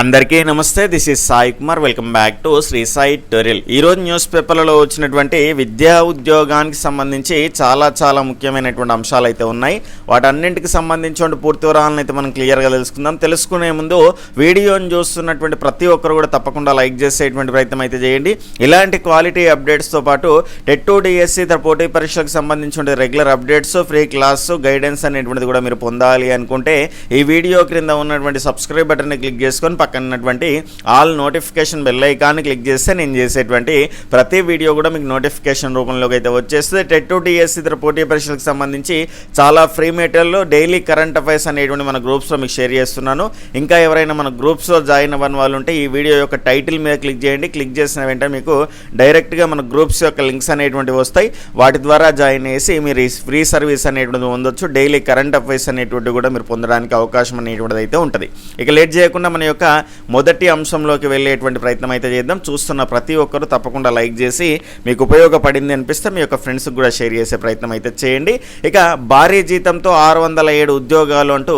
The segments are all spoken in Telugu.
అందరికీ నమస్తే this is Sai Kumar. Welcome back to Shri Sai టోరియల్ ఈ రోజు న్యూస్ పేపర్లలో వచ్చినటువంటి విద్యా ఉద్యోగానికి సంబంధించి చాలా చాలా ముఖ్యమైనటువంటి అంశాలు అయితే ఉన్నాయి. వాటన్నింటికి సంబంధించిన పూర్తి వివరాలను అయితే మనం క్లియర్గా తెలుసుకుందాం. తెలుసుకునే ముందు వీడియోని చూస్తున్నటువంటి ప్రతి ఒక్కరు కూడా తప్పకుండా లైక్ చేసేటువంటి ప్రయత్నం అయితే చేయండి. ఇలాంటి క్వాలిటీ అప్డేట్స్తో పాటు టెట్ టూ డిఎస్సి తన పోటీ పరీక్షలకు సంబంధించిన regular updates free class guidance అనేటువంటిది కూడా మీరు పొందాలి అనుకుంటే ఈ వీడియో క్రింద ఉన్నటువంటి సబ్స్క్రైబ్ బటన్ని క్లిక్ చేసుకొని పక్కన ఉన్నటువంటి ఆల్ నోటిఫికేషన్ బెల్ ఐకాన్ని క్లిక్ చేస్తే నేను చేసేటువంటి ప్రతి వీడియో కూడా మీకు నోటిఫికేషన్ రూపంలోకి అయితే వచ్చేస్తుంది. టెట్ టు టీఎస్సీ ఇతర పోటీ పరీక్షలకు సంబంధించి చాలా ఫ్రీ మెటీరియల్లో డైలీ కరెంట్ అఫైర్స్ అనేటువంటి మన గ్రూప్స్లో మీకు షేర్ చేస్తున్నాను. ఇంకా ఎవరైనా మన గ్రూప్స్లో జాయిన్ అవ్వని వాళ్ళు ఉంటే ఈ వీడియో యొక్క టైటిల్ మీద క్లిక్ చేయండి. క్లిక్ చేసిన వెంటనే మీకు డైరెక్ట్గా మన గ్రూప్స్ యొక్క లింక్స్ అనేటువంటివి వస్తాయి. వాటి ద్వారా జాయిన్ చేసి మీరు ఫ్రీ సర్వీస్ అనేటువంటిది పొందొచ్చు. డైలీ కరెంట్ అఫైర్స్ అనేటువంటివి కూడా మీరు పొందడానికి అవకాశం అనేటువంటిది అయితే ఉంటుంది. ఇక లేట్ చేయకుండా మన యొక్క మొదటి అంశంలోకి వెళ్ళేటువంటి ప్రయత్నం అయితే చేద్దాం. చూస్తున్న ప్రతి ఒక్కరూ తప్పకుండా లైక్ చేసి మీకు ఉపయోగపడింది అనిపిస్తే మీ యొక్క ఫ్రెండ్స్కి కూడా షేర్ చేసే ప్రయత్నం అయితే చేయండి. ఇక భారీ జీతంతో ఆరు వందల ఏడు ఉద్యోగాలు అంటూ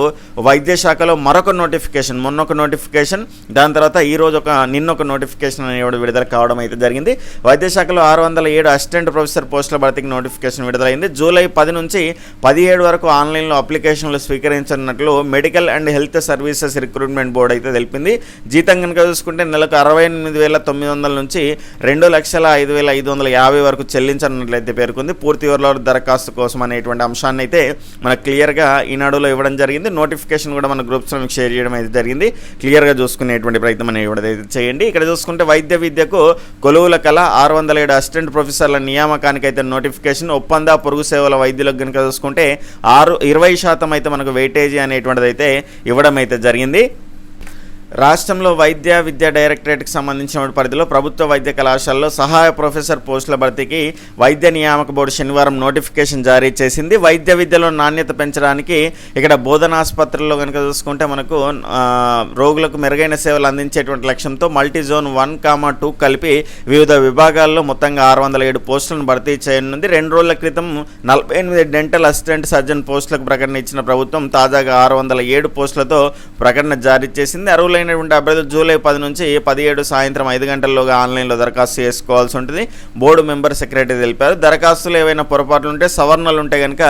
వైద్య శాఖలో మరొక నోటిఫికేషన్ మొన్న ఒక నోటిఫికేషన్ దాని తర్వాత ఈరోజు ఒక నిన్న ఒక నోటిఫికేషన్ అనేవి విడుదల కావడం అయితే జరిగింది. వైద్య శాఖలో ఆరు వందల ఏడు అసిస్టెంట్ ప్రొఫెసర్ పోస్టుల భర్తీకి నోటిఫికేషన్ విడుదలైంది. జూలై పది నుంచి పదిహేడు వరకు ఆన్లైన్లో అప్లికేషన్లు స్వీకరించనున్నట్లు medical and health services recruitment board అయితే తెలిపింది. జీతం కనుక చూసుకుంటే నెలకు అరవై ఎనిమిది వేల తొమ్మిది వందల నుంచి రెండు లక్షల ఐదు వేల ఐదు వందల యాభై వరకు చెల్లించనున్నట్లయితే పేర్కొంది. పూర్తి వివరాల దరఖాస్తు కోసం అనేటువంటి అంశాన్ని అయితే మనకు క్లియర్గా ఈనాడులో ఇవ్వడం జరిగింది. నోటిఫికేషన్ కూడా మన గ్రూప్స్లో మీకు షేర్ చేయడం అయితే జరిగింది. క్లియర్గా చూసుకునేటువంటి ప్రయత్నం అనేది అయితే చేయండి. ఇక్కడ చూసుకుంటే వైద్య విద్యకు కొలువుల కళ ఆరు వందల ఏడు అసిస్టెంట్ ప్రొఫెసర్ల నియామకానికి అయితే నోటిఫికేషన్ ఒప్పంద పొరుగు సేవల వైద్యులకు కనుక చూసుకుంటే ఆరు ఇరవై శాతం అయితే మనకు వెయిటేజీ అనేటువంటిది అయితే ఇవ్వడం అయితే జరిగింది. రాష్ట్రంలో వైద్య విద్యా డైరెక్టరేట్కి సంబంధించిన పరిధిలో ప్రభుత్వ వైద్య కళాశాలలో సహాయ ప్రొఫెసర్ పోస్టుల భర్తీకి వైద్య నియామక బోర్డు శనివారం నోటిఫికేషన్ జారీ చేసింది. వైద్య విద్యలో నాణ్యత పెంచడానికి ఇక్కడ బోధనాసుపత్రుల్లో కనుక చూసుకుంటే మనకు రోగులకు మెరుగైన సేవలు అందించేటువంటి లక్ష్యంతో multi zone one comma two కలిపి వివిధ విభాగాల్లో మొత్తంగా ఆరు వందల ఏడు పోస్టులను భర్తీ చేయనుంది. రెండు రోజుల క్రితం నలభై ఎనిమిది డెంటల్ అసిస్టెంట్ సర్జన్ పోస్టులకు ప్రకటన ఇచ్చిన ప్రభుత్వం తాజాగా ఆరు వందల ఏడు పోస్టులతో ప్రకటన జారీ చేసింది. అర్హులైనటువంటి అభ్యర్థులు జూలై పది నుంచి పదిహేడు సాయంత్రం ఐదు గంటల్లోగా ఆన్లైన్లో దరఖాస్తు చేసుకోవాల్సి ఉంటుంది. బోర్డు మెంబర్ సెక్రటరీ తెలిపారు. దరఖాస్తులు ఏవైనా పొరపాట్లు ఉంటే సవరణలు ఉంటే కనుక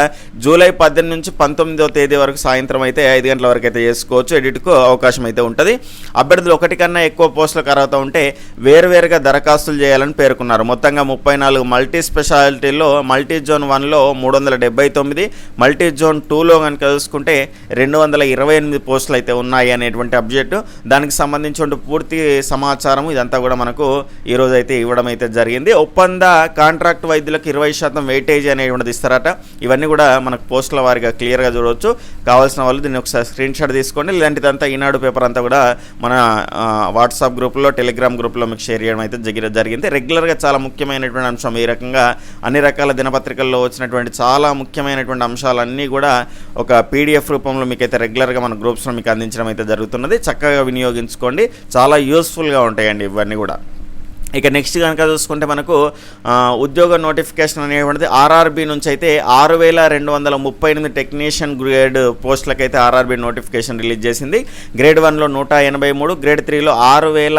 జూలై పద్దెనిమిది నుంచి పంతొమ్మిదో తేదీ వరకు సాయంత్రం అయితే ఐదు గంటల వరకు అయితే చేసుకోవచ్చు. ఎడిట్కు అవకాశం అయితే ఉంటుంది. అభ్యర్థులు ఒకటి కన్నా ఎక్కువ పోస్టులకు అర్హత ఉంటే వేరువేరుగా దరఖాస్తులు చేయాలని పేర్కొన్నారు. మొత్తంగా ముప్పై నాలుగు మల్టీ స్పెషాలిటీల్లో మల్టీ జోన్ వన్లో మూడు వందల డెబ్బై తొమ్మిది మల్టీ జోన్ టూలో కనుక చూసుకుంటే రెండు వందల ఇరవై ఎనిమిది పోస్టులు అయితే ఉన్నాయి అనేటువంటి అబ్జెక్టు. దానికి సంబంధించిన పూర్తి సమాచారం ఇదంతా కూడా మనకు ఈరోజు అయితే ఇవ్వడం అయితే జరిగింది. ఒప్పంద కాంట్రాక్ట్ వైద్యులకు ఇరవై శాతం వెయిటేజ్ అనేటువంటిది ఇస్తారట. ఇవన్నీ కూడా మనకు పోస్టుల వారిగా క్లియర్గా చూడవచ్చు కావాల్సిన వాళ్ళు దీన్ని ఒకసారి స్క్రీన్ షాట్ తీసుకోండి. ఇలాంటిదంతా ఈనాడు పేపర్ అంతా కూడా మన వాట్సాప్ గ్రూప్లో టెలిగ్రామ్ గ్రూప్లో మీకు షేర్ చేయడం అయితే జగిర జరిగింది. రెగ్యులర్గా చాలా ముఖ్యమైనటువంటి అంశం ఈ రకంగా అన్ని రకాల దినపత్రికల్లో వచ్చినటువంటి చాలా ముఖ్యమైనటువంటి అంశాలన్నీ కూడా ఒక పీడిఎఫ్ రూపంలో మీకైతే రెగ్యులర్గా మన గ్రూప్స్లో మీకు అందించడం అయితే జరుగుతున్నది. చక్కగా వినియోగించుకోండి. చాలా యూస్ఫుల్గా ఉంటాయండి ఇవన్నీ కూడా. ఇక నెక్స్ట్ కనుక చూసుకుంటే మనకు ఉద్యోగ నోటిఫికేషన్ అనేటువంటిది ఆర్ఆర్బి నుంచి అయితే ఆరు వేల రెండు వందల ముప్పై ఎనిమిది టెక్నీషియన్ గ్రేడ్ పోస్టులకు అయితే ఆర్ఆర్బి నోటిఫికేషన్ రిలీజ్ చేసింది. గ్రేడ్ వన్లో నూట ఎనభై మూడు గ్రేడ్ త్రీలో ఆరు వేల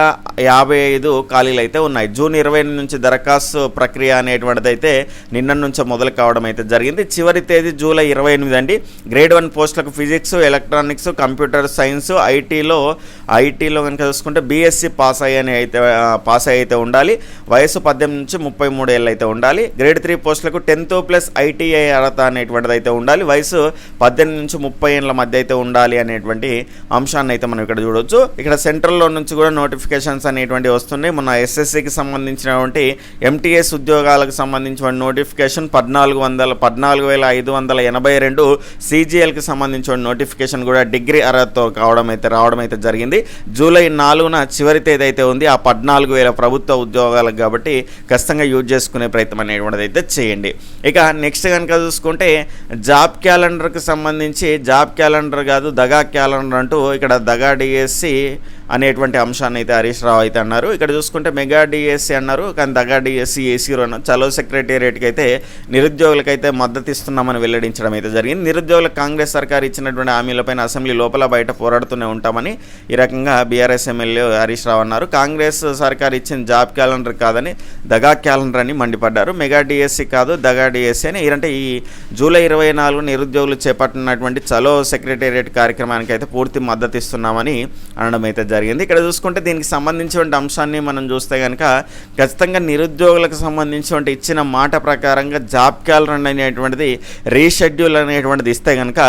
యాభై ఐదు ఖాళీలు అయితే ఉన్నాయి. జూన్ ఇరవై నుంచి దరఖాస్తు ప్రక్రియ అనేటువంటిది అయితే నిన్న నుంచి మొదలు కావడం అయితే జరిగింది. చివరి తేదీ జూలై ఇరవై ఎనిమిది అండి. గ్రేడ్ వన్ పోస్టులకు ఫిజిక్స్ ఎలక్ట్రానిక్స్ కంప్యూటర్ సైన్స్ ఐటీలో ఐటీలో కనుక చూసుకుంటే బీఎస్సీ పాస్ అయ్యి అయితే పాస్ అయితే ఉండాలి. వయసు పద్దెనిమిది నుంచి ముప్పై మూడు ఏళ్ళు అయితే ఉండాలి. గ్రేడ్ త్రీ పోస్టులకు టెన్త్ ప్లస్ ఐటీఐ అర్హత అనేటువంటిది అయితే ఉండాలి. వయసు పద్దెనిమిది నుంచి ముప్పై ఏళ్ళ మధ్య అయితే ఉండాలి అనేటువంటి అంశాన్ని అయితే మనం ఇక్కడ చూడొచ్చు. ఇక్కడ సెంట్రల్లో నుంచి కూడా నోటిఫికేషన్స్ అనేటువంటివి వస్తున్నాయి. మన ఎస్ఎస్సికి సంబంధించినటువంటి ఎంటీఎస్ ఉద్యోగాలకు సంబంధించిన నోటిఫికేషన్ పద్నాలుగు వందల పద్నాలుగు వేల ఐదు వందల ఎనభై రెండు సిజిఎల్కి సంబంధించిన నోటిఫికేషన్ కూడా డిగ్రీ అర్హతతో కావడం అయితే రావడం అయితే జరిగింది. జూలై నాలుగున చివరి తేదీ అయితే ఉంది. ఆ పద్నాలుగు వేల ప్రభుత్వ ఉద్యోగాలకు కాబట్టి ఖచ్చితంగా యూజ్ చేసుకునే ప్రయత్నం అనేటువంటిది అయితే చేయండి. ఇక నెక్స్ట్ కనుక చూసుకుంటే జాబ్ క్యాలెండర్కి సంబంధించి జాబ్ క్యాలెండర్ కాదు దగా క్యాలెండర్ అంటూ ఇక్కడ దగా డిఎస్సి అనేటువంటి అంశాన్ని అయితే హరీష్ రావు అయితే అన్నారు. ఇక్కడ చూసుకుంటే మెగా డిఎస్సి అన్నారు. కానీ దగా డిఎస్సి ఏసీ అన్నారు చలో సెక్రటేరియట్కి అయితే నిరుద్యోగులకైతే మద్దతు ఇస్తున్నామని వెల్లడించడం అయితే జరిగింది. నిరుద్యోగులకు కాంగ్రెస్ సర్కార్ ఇచ్చినటువంటి హామీలపైన అసెంబ్లీ లోపల బయట పోరాడుతూనే ఉంటామని ఈ రకంగా బీఆర్ఎస్ ఎమ్మెల్యే హరీష్ రావు అన్నారు. కాంగ్రెస్ సర్కార్ ఇచ్చిన జాబ్ క్యాలెండర్ కాదని దగా క్యాలెండర్ అని మండిపడ్డారు. మెగా డిఎస్సి కాదు దగా డిఎస్సి అని. అంటే ఈ జూలై ఇరవై నాలుగు నిరుద్యోగులు చేపట్టినటువంటి చలో సెక్రటేరియట్ కార్యక్రమానికి అయితే పూర్తి మద్దతు ఇస్తున్నామని అనడం అయితే జరిగింది. ఇక్కడ చూసుకుంటే దీనికి సంబంధించిన అంశాన్ని మనం చూస్తే కనుక ఖచ్చితంగా నిరుద్యోగులకు సంబంధించినటువంటి ఇచ్చిన మాట ప్రకారంగా జాబ్ క్యాలెండర్ అనేటువంటిది రీషెడ్యూల్ అనేటువంటిది ఇస్తే కనుక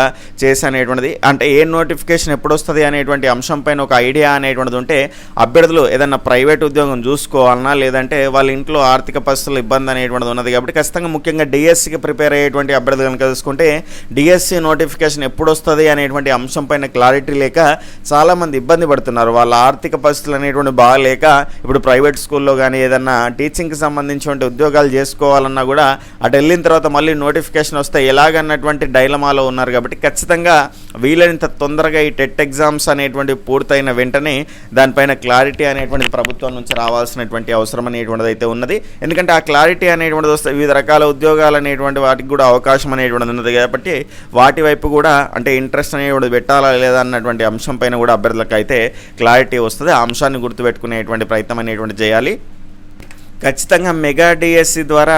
చేసనేటువంటిది. అంటే ఏ నోటిఫికేషన్ ఎప్పుడు వస్తుంది అనేటువంటి అంశం పైన ఒక ఐడియా అనేటువంటిది ఉంటే అభ్యర్థులు ఏదన్నా ప్రైవేట్ ఉద్యోగం చూసుకోవాలన్నా లేదంటే వాళ్ళ ఇంట్లో ఆర్థిక పరిస్థితులు ఇబ్బంది అనేటువంటిది ఉన్నది కాబట్టి ఖచ్చితంగా ముఖ్యంగా డిఎస్సికి ప్రిపేర్ అయ్యేటువంటి అభ్యర్థులు కనుక చూసుకుంటే డిఎస్సి నోటిఫికేషన్ ఎప్పుడు వస్తుంది అనేటువంటి అంశం పైన క్లారిటీ లేక చాలామంది ఇబ్బంది పడుతున్నారు. వాళ్ళ ఆర్థిక పరిస్థితులు అనేటువంటి బాగాలేక ఇప్పుడు ప్రైవేట్ స్కూల్లో కానీ ఏదన్నా టీచింగ్కి సంబంధించినటువంటి ఉద్యోగాలు చేసుకోవాలన్నా కూడా అటు వెళ్ళిన తర్వాత మళ్ళీ నోటిఫికేషన్ వస్తే ఎలాగన్నటువంటి డైలమాలో ఉన్నారు కాబట్టి ఖచ్చితంగా వీలైనంత తొందరగా ఈ టెట్ ఎగ్జామ్స్ అనేటువంటి పూర్తయిన వెంటనే దానిపైన క్లారిటీ అనేటువంటి ప్రభుత్వం నుంచి రావాల్సినటువంటి అవసరం అనేటువంటిది అయితే ఉన్నది. ఎందుకంటే ఆ క్లారిటీ అనేటువంటిది వస్తే వివిధ రకాల ఉద్యోగాలు అనేటువంటి వాటికి కూడా అవకాశం అనేటువంటిది ఉన్నది కాబట్టి వాటి వైపు కూడా అంటే ఇంట్రెస్ట్ అనేటువంటిది పెట్టాలా లేదా అన్నటువంటి అంశం పైన కూడా అభ్యర్థులకు అయితే క్లారిటీ వస్తుంది ఆ అంశాన్ని గుర్తుపెట్టుకునేటువంటి ప్రయత్నం అనేటువంటి చేయాలి. ఖచ్చితంగా మెగా డిఎస్సి ద్వారా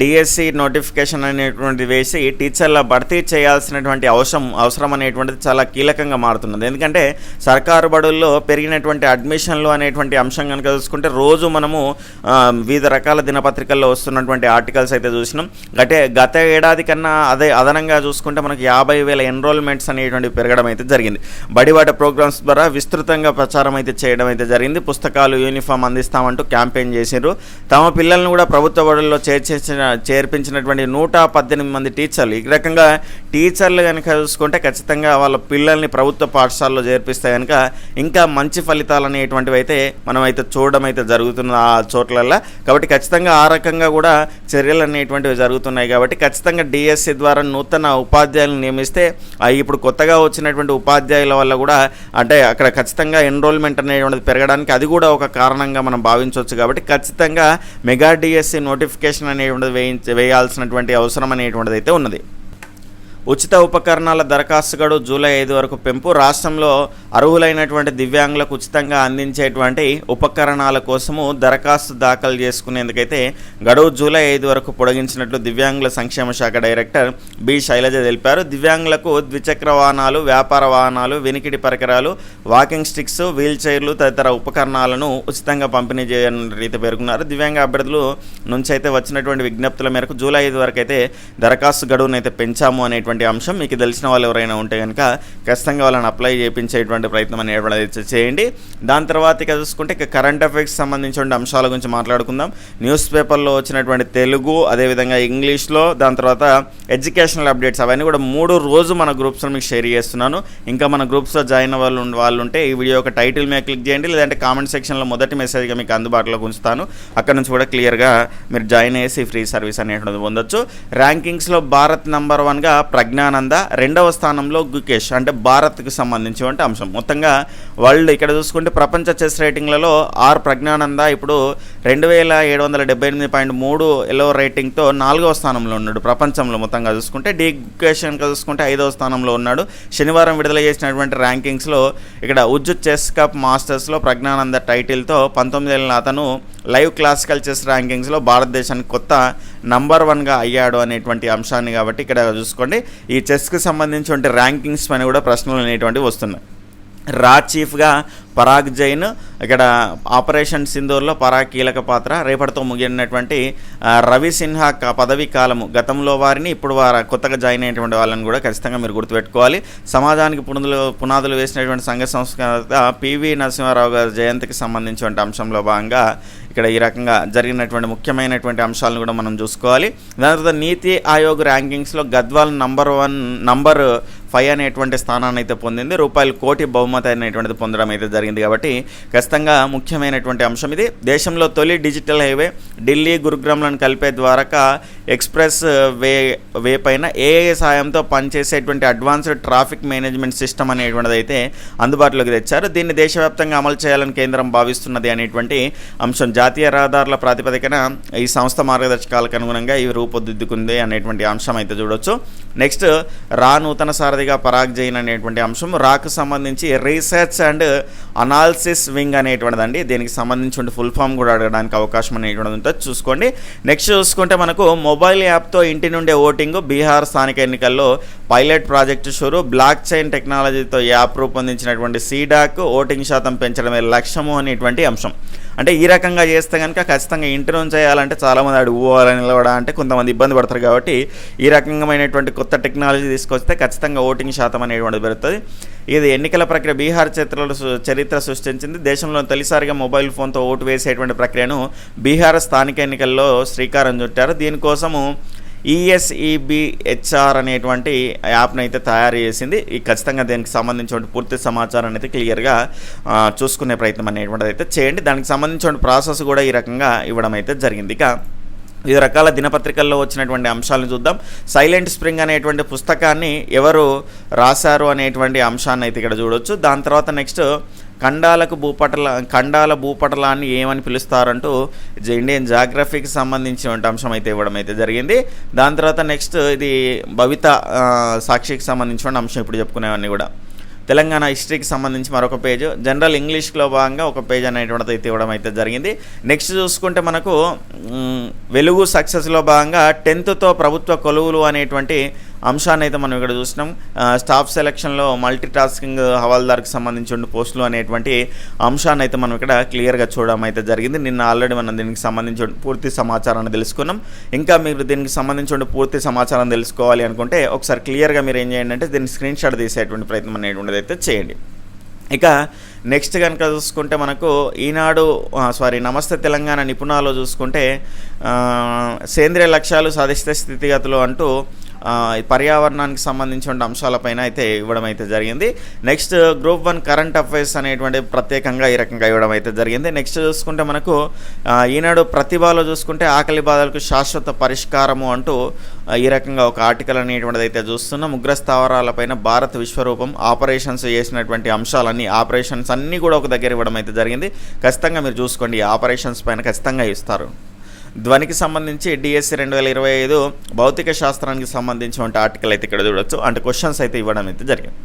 డిఎస్సి నోటిఫికేషన్ అనేటువంటిది వేసి టీచర్ల భర్తీ చేయాల్సినటువంటి అవసరం అవసరం అనేటువంటిది చాలా కీలకంగా మారుతున్నది. ఎందుకంటే సర్కారు బడుల్లో పెరిగినటువంటి అడ్మిషన్లు అనేటువంటి అంశం కనుక చూసుకుంటే రోజు మనము వివిధ రకాల దినపత్రికల్లో వస్తున్నటువంటి ఆర్టికల్స్ అయితే చూసినాం. గటే గత ఏడాది కన్నా అదే అదనంగా చూసుకుంటే మనకి యాభై వేల ఎన్రోల్మెంట్స్ అనేటువంటివి పెరగడం అయితే జరిగింది. బడివాట ప్రోగ్రామ్స్ ద్వారా విస్తృతంగా ప్రచారం అయితే చేయడం అయితే జరిగింది. పుస్తకాలు యూనిఫామ్ అందిస్తామంటూ క్యాంపెయిన్ చేసిండ్రు తమ పిల్లలను కూడా ప్రభుత్వ బడుల్లో చేర్చేసిన చేర్పించినటువంటి నూట పద్దెనిమిది మంది టీచర్లు. ఈ రకంగా టీచర్లు కనుక చూసుకుంటే ఖచ్చితంగా వాళ్ళ పిల్లల్ని ప్రభుత్వ పాఠశాలలో చేర్పిస్తే కనుక ఇంకా మంచి ఫలితాలు అనేటువంటివి అయితే మనం అయితే చూడడం అయితే జరుగుతున్న ఆ చోట్లల్లో. కాబట్టి ఖచ్చితంగా ఆ రకంగా కూడా చర్యలు అనేటువంటివి జరుగుతున్నాయి కాబట్టి ఖచ్చితంగా డిఎస్సి ద్వారా నూతన ఉపాధ్యాయులను నియమిస్తే ఇప్పుడు కొత్తగా వచ్చినటువంటి ఉపాధ్యాయుల వల్ల కూడా అంటే అక్కడ ఖచ్చితంగా ఎన్రోల్మెంట్ అనేటువంటిది పెరగడానికి అది కూడా ఒక కారణంగా మనం భావించవచ్చు కాబట్టి ఖచ్చితంగా మెగా డిఎస్సి నోటిఫికేషన్ అనేటువంటిది వేయించ వేయాల్సినటువంటి అవసరం అనేటువంటిది అయితే ఉన్నది. ఉచిత ఉపకరణాల దరఖాస్తు గడువు జూలై ఐదు వరకు పెంపు. రాష్ట్రంలో అర్హులైనటువంటి దివ్యాంగులకు ఉచితంగా అందించేటువంటి ఉపకరణాల కోసము దరఖాస్తు దాఖలు చేసుకునేందుకైతే గడువు జూలై ఐదు వరకు పొడిగించినట్లు దివ్యాంగుల సంక్షేమ శాఖ డైరెక్టర్ బి. శైలజ తెలిపారు. దివ్యాంగులకు ద్విచక్ర వాహనాలు వ్యాపార వాహనాలు వెనికిడి పరికరాలు వాకింగ్ స్టిక్స్ వీల్ చైర్లు తదితర ఉపకరణాలను ఉచితంగా పంపిణీ చేయని రీతి పేర్కొన్నారు. దివ్యాంగ అభ్యర్థులు నుంచి అయితే వచ్చినటువంటి విజ్ఞప్తుల మేరకు జూలై ఐదు వరకు అయితే దరఖాస్తు గడువును అయితే పెంచాము అనేటువంటి అంశం. మీకు తెలిసిన వాళ్ళు ఎవరైనా ఉంటే కనుక ఖచ్చితంగా వాళ్ళని అప్లై చేయించేటువంటి ప్రయత్నం అనేటువంటి చేయండి. దాని తర్వాత ఇక చూసుకుంటే ఇక కరెంట్ అఫైర్స్ సంబంధించిన అంశాల గురించి మాట్లాడుకుందాం. న్యూస్ పేపర్లో వచ్చినటువంటి తెలుగు అదేవిధంగా ఇంగ్లీష్లో దాని తర్వాత ఎడ్యుకేషనల్ అప్డేట్స్ అవన్నీ కూడా మూడు రోజు మన గ్రూప్స్లో మీకు షేర్ చేస్తున్నాను. ఇంకా మన గ్రూప్స్లో జాయిన్ వాళ్ళు వాళ్ళు ఉంటే ఈ వీడియో ఒక టైటిల్ మీద క్లిక్ చేయండి. లేదంటే కామెంట్ సెక్షన్లో మొదటి మెసేజ్గా మీకు అందుబాటులో ఉంచుతాను. అక్కడ నుంచి కూడా క్లియర్గా మీరు జాయిన్ చేసి ఫ్రీ సర్వీస్ అనేటువంటిది పొందొచ్చు. ర్యాంకింగ్స్లో భారత్ నంబర్ వన్గా ప్రజ్ఞానంద రెండవ స్థానంలో గుకేష్ అంటే భారత్కి సంబంధించినటువంటి అంశం. మొత్తంగా వరల్డ్ ఇక్కడ చూసుకుంటే ప్రపంచ చెస్ రేటింగ్లలో ఆర్ ప్రజ్ఞానంద ఇప్పుడు రెండు వేల ఏడు వందల డెబ్బై ఎనిమిది పాయింట్ మూడు ఎలో రేటింగ్తో నాలుగవ స్థానంలో ఉన్నాడు ప్రపంచంలో మొత్తంగా చూసుకుంటే. డి గుకేష్ కనుక చూసుకుంటే ఐదవ స్థానంలో ఉన్నాడు. శనివారం విడుదల చేసినటువంటి ర్యాంకింగ్స్లో ఇక్కడ ఉజ్జు చెస్ కప్ మాస్టర్స్లో ప్రజ్ఞానంద టైటిల్తో పంతొమ్మిది ఏళ్ళ అతను లైవ్ క్లాసికల్ చెస్ ర్యాంకింగ్స్లో భారతదేశానికి కొత్త నంబర్ వన్గా అయ్యాడు అనేటువంటి అంశాన్ని కాబట్టి ఇక్కడ చూసుకోండి. ఈ చెస్కి సంబంధించిన ర్యాంకింగ్స్ పైన కూడా ప్రశ్నలు అనేటువంటివి వస్తున్నాయి. రా చీఫ్గా పరాగ్ జైన్ ఇక్కడ ఆపరేషన్ సింధూర్లో పరాగ్ కీలక పాత్ర రేపటితో ముగినటువంటి రవి సిన్హా పదవీ కాలము గతంలో వారిని ఇప్పుడు వారు కొత్తగా జాయిన్ అయినటువంటి వాళ్ళని కూడా ఖచ్చితంగా మీరు గుర్తుపెట్టుకోవాలి. సమాజానికి పునాదులు పునాదులు వేసినటువంటి సంఘ సంస్కృత పివి నరసింహారావు గారి జయంతికి సంబంధించినటువంటి అంశంలో భాగంగా ఇక్కడ ఈ రకంగా జరిగినటువంటి ముఖ్యమైనటువంటి అంశాలను కూడా మనం చూసుకోవాలి. దాని తర్వాత NITI Aayog ర్యాంకింగ్స్లో Gadwal number one number five అనేటువంటి స్థానాన్ని అయితే పొందింది. రూపాయలు కోటి బహుమతి అనేటువంటిది పొందడం అయితే జరిగింది కాబట్టి ఖచ్చితంగా ముఖ్యమైనటువంటి అంశం ఇది. దేశంలో తొలి డిజిటల్ హైవే ఢిల్లీ గురుగ్రామ్లను కలిపే ద్వారా ఎక్స్ప్రెస్ uh, వే వే పైన ఏఐ సాయంతో పనిచేసేటువంటి అడ్వాన్స్డ్ ట్రాఫిక్ మేనేజ్మెంట్ సిస్టమ్ అనేటువంటిది అయితే అందుబాటులోకి తెచ్చారు. దీన్ని దేశవ్యాప్తంగా అమలు చేయాలని కేంద్రం భావిస్తున్నది అనేటువంటి అంశం. జాతీయ రహదారుల ప్రాతిపదికన ఈ సంస్థ మార్గదర్శకాలకు అనుగుణంగా ఇవి రూపుదిద్దుకుంది అనేటువంటి అంశం అయితే చూడొచ్చు. నెక్స్ట్ రా నూతన సారథిగా పరాగ్ జైన్ అనేటువంటి అంశం. రాకు సంబంధించి రీసెర్చ్ అండ్ అనాలిసిస్ వింగ్ అనేటువంటిది అండి దీనికి సంబంధించి ఫుల్ ఫామ్ కూడా అడగడానికి అవకాశం అనేటువంటిది ఉంటుంది. చూసుకోండి. నెక్స్ట్ చూసుకుంటే మనకు మొబైల్ యాప్తో ఇంటి నుండే ఓటింగ్ బీహార్ స్థానిక ఎన్నికల్లో పైలట్ ప్రాజెక్టు షురు. బ్లాక్ చైన్ టెక్నాలజీతో యాప్ రూపొందించినటువంటి సీడాక్ ఓటింగ్ శాతం పెంచడమే లక్ష్యము అనేటువంటి అంశం. అంటే ఈ రకంగా చేస్తే కనుక ఖచ్చితంగా ఇంటి నుంచి చేయాలంటే చాలామంది అడుగు పోవాలని నిలవడా అంటే కొంతమంది ఇబ్బంది పడతారు కాబట్టి ఈ రకమైనటువంటి కొత్త టెక్నాలజీ తీసుకొస్తే ఖచ్చితంగా ఓటింగ్ శాతం అనేటువంటిది పెరుగుతుంది. ఇది ఎన్నికల ప్రక్రియ బీహార్ చరిత్రలో చరిత్ర సృష్టించింది. దేశంలో తొలిసారిగా మొబైల్ ఫోన్తో ఓటు వేసేటువంటి ప్రక్రియను బీహార్ స్థానిక ఎన్నికల్లో శ్రీకారం చుట్టారు. దీనికోసము ఈఎస్ఈబిహెచ్ఆర్ అనేటువంటి యాప్ను అయితే తయారు చేసింది. ఈ ఖచ్చితంగా దీనికి సంబంధించిన పూర్తి సమాచారాన్ని అయితే క్లియర్గా చూసుకునే ప్రయత్నం అనేటువంటిది అయితే చేయండి. దానికి సంబంధించిన ప్రాసెస్ కూడా ఈ రకంగా ఇవ్వడం అయితే జరిగింది. ఇక వివిధ రకాల దినపత్రికల్లో వచ్చినటువంటి అంశాలను చూద్దాం. సైలెంట్ స్ప్రింగ్ అనేటువంటి పుస్తకాన్ని ఎవరు రాశారు అనేటువంటి అంశాన్ని అయితే ఇక్కడ చూడొచ్చు. దాని తర్వాత నెక్స్ట్ ఖండాలకు భూపటల ఖండాల భూపటలాన్ని ఏమని పిలుస్తారంటూ ఇండియన్ జాగ్రఫీకి సంబంధించినటువంటి అంశం అయితే ఇవ్వడం అయితే జరిగింది. దాని తర్వాత నెక్స్ట్ ఇది భవిత సాక్షికి సంబంధించిన అంశం ఇప్పుడు చెప్పుకునేవన్నీ కూడా. తెలంగాణ హిస్టరీకి సంబంధించి మరొక పేజ్. జనరల్ ఇంగ్లీష్లో భాగంగా ఒక పేజ్ అనేటువంటిది అయితే ఇవ్వడం అయితే జరిగింది. నెక్స్ట్ చూసుకుంటే మనకు వెలుగు సక్సెస్లో భాగంగా టెన్త్తో ప్రభుత్వ కొలువులు అనేటువంటి అంశాన్ని అయితే మనం ఇక్కడ చూసినాం. స్టాఫ్ సెలక్షన్లో మల్టీ టాస్కింగ్ హవాల్దార్కి సంబంధించిన పోస్టులు అనేటువంటి అంశాన్ని అయితే మనం ఇక్కడ క్లియర్గా చూడడం అయితే జరిగింది. నిన్న ఆల్రెడీ మనం దీనికి సంబంధించిన పూర్తి సమాచారాన్ని తెలుసుకున్నాం. ఇంకా మీరు దీనికి సంబంధించిన పూర్తి సమాచారం తెలుసుకోవాలి అనుకుంటే ఒకసారి క్లియర్గా మీరు ఏం చేయండి అంటే దీన్ని స్క్రీన్ షాట్ తీసేటువంటి ప్రయత్నం అనేటువంటిది అయితే చేయండి. ఇక నెక్స్ట్ కనుక చూసుకుంటే మనకు ఈనాడు సారీ నమస్తే తెలంగాణ నిపుణాలు చూసుకుంటే సేంద్రియ లక్ష్యాలు సాధిస్తే స్థితిగతులు అంటూ పర్యావరణానికి సంబంధించిన అంశాలపైన అయితే ఇవ్వడం అయితే జరిగింది. Next group one current affairs అనేటువంటి ప్రత్యేకంగా ఈ రకంగా ఇవ్వడం అయితే జరిగింది. నెక్స్ట్ చూసుకుంటే మనకు ఈనాడు ప్రతిభలో చూసుకుంటే ఆకలి బాధలకు శాశ్వత పరిష్కారము అంటూ ఈ రకంగా ఒక ఆర్టికల్ అనేటువంటిది అయితే చూస్తున్నాం. ఉగ్ర స్థావరాలపైన భారత్ విశ్వరూపం ఆపరేషన్స్ చేసినటువంటి అంశాలన్నీ ఆపరేషన్స్ అన్నీ కూడా ఒక దగ్గర ఇవ్వడం అయితే జరిగింది. ఖచ్చితంగా మీరు చూసుకోండి ఈ ఆపరేషన్స్ పైన ఖచ్చితంగా ఇస్తారు. ధ్వనికి సంబంధించి డిఎస్సి రెండు వేల ఇరవై ఐదు భౌతిక శాస్త్రానికి సంబంధించిన ఆర్టికల్ అయితే ఇక్కడ చూడొచ్చు. అంటే క్వశ్చన్స్ అయితే ఇవ్వడం అయితే జరిగింది.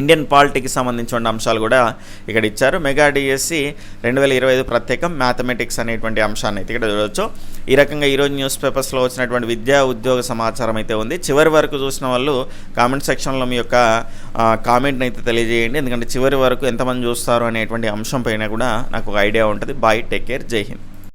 ఇండియన్ పాలిటీకి సంబంధించిన అంశాలు కూడా ఇక్కడ ఇచ్చారు. మెగా డిఎస్సి రెండు వేల ఇరవై ఐదు ప్రత్యేకం మ్యాథమెటిక్స్ అనేటువంటి అంశాన్ని అయితే ఇక్కడ చూడవచ్చు ఈ రకంగా ఈరోజు న్యూస్ పేపర్స్లో వచ్చినటువంటి విద్యా ఉద్యోగ సమాచారం అయితే ఉంది. చివరి వరకు చూసిన వాళ్ళు కామెంట్ సెక్షన్లో మీ యొక్క కామెంట్ని అయితే తెలియజేయండి. ఎందుకంటే చివరి వరకు ఎంతమంది చూస్తారు అనేటువంటి అంశం పైన కూడా నాకు ఒక ఐడియా ఉంటుంది. బాయ్ టేక్ కేర్ జై హింద్.